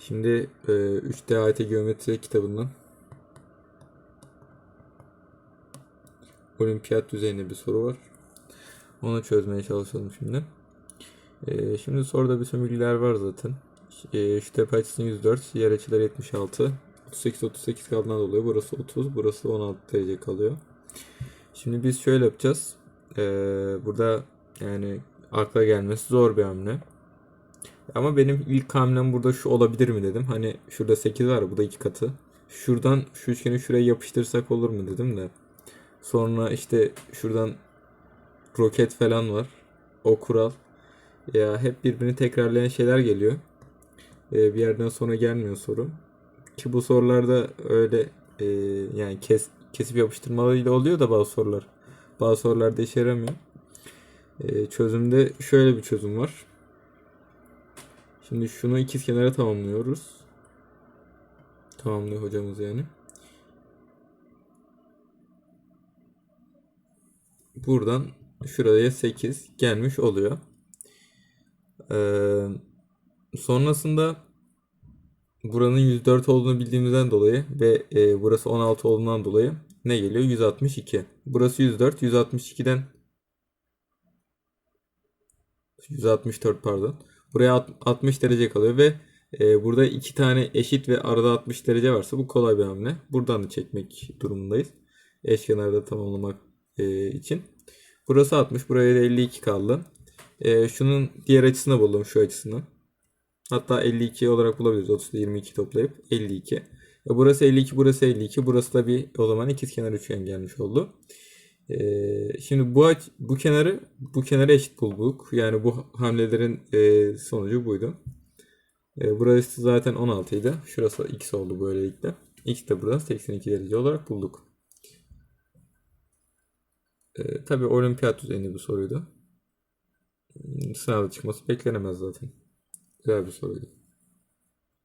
Şimdi e, 3D AYT Geometri kitabından olimpiyat düzeyinde bir soru var. Onu çözmeye çalışalım şimdi. E, şimdi soruda bütün bilgiler var zaten. E, şu tepe açısının 104, yer açıları 76. 38 38 kaldığından dolayı burası 30, burası 16 derece kalıyor. Şimdi biz şöyle yapacağız. E, burada yani akla gelmesi zor bir hamle. Ama benim ilk hamlem burada şu olabilir mi dedim. Hani şurada 8 var bu da 2 katı. Şuradan şu üçgeni şuraya yapıştırsak olur mu dedim de. Sonra işte şuradan roket falan var. O kural. Ya hep birbirini tekrarlayan şeyler geliyor. Ee, bir yerden sonra gelmiyor soru. Ki bu sorularda öyle e, yani kes, kesip yapıştırmalarıyla oluyor da bazı sorular. Bazı sorularda işe yaramıyor. Ee, çözümde şöyle bir çözüm var. Şimdi şunu ikiz kenara tamamlıyoruz. Tamamlıyor hocamız yani. Buradan şuraya 8 gelmiş oluyor. Ee, sonrasında buranın 104 olduğunu bildiğimizden dolayı ve e, burası 16 olduğundan dolayı ne geliyor? 162. Burası 104. 162'den 164 pardon. Buraya alt- 60 derece kalıyor ve e, burada iki tane eşit ve arada 60 derece varsa bu kolay bir hamle. Buradan da çekmek durumundayız. Eşkenarda tamamlamak e, için. Burası 60. Buraya da 52 kaldı. E, şunun diğer açısını buldum şu açısını. Hatta 52 olarak bulabiliriz. 30 ile 22 toplayıp 52. E, burası 52, burası 52. Burası da bir o zaman ikizkenar üçgen gelmiş oldu. Ee, şimdi bu bu kenarı bu kenara eşit bulduk. Yani bu hamlelerin e, sonucu buydu. E, burası zaten 16 idi. Şurası x oldu böylelikle. X de buradan 82 derece olarak bulduk. E, tabii olimpiyat düzeyinde bir soruydu. Sınavda çıkması beklenemez zaten. Güzel bir soruydu.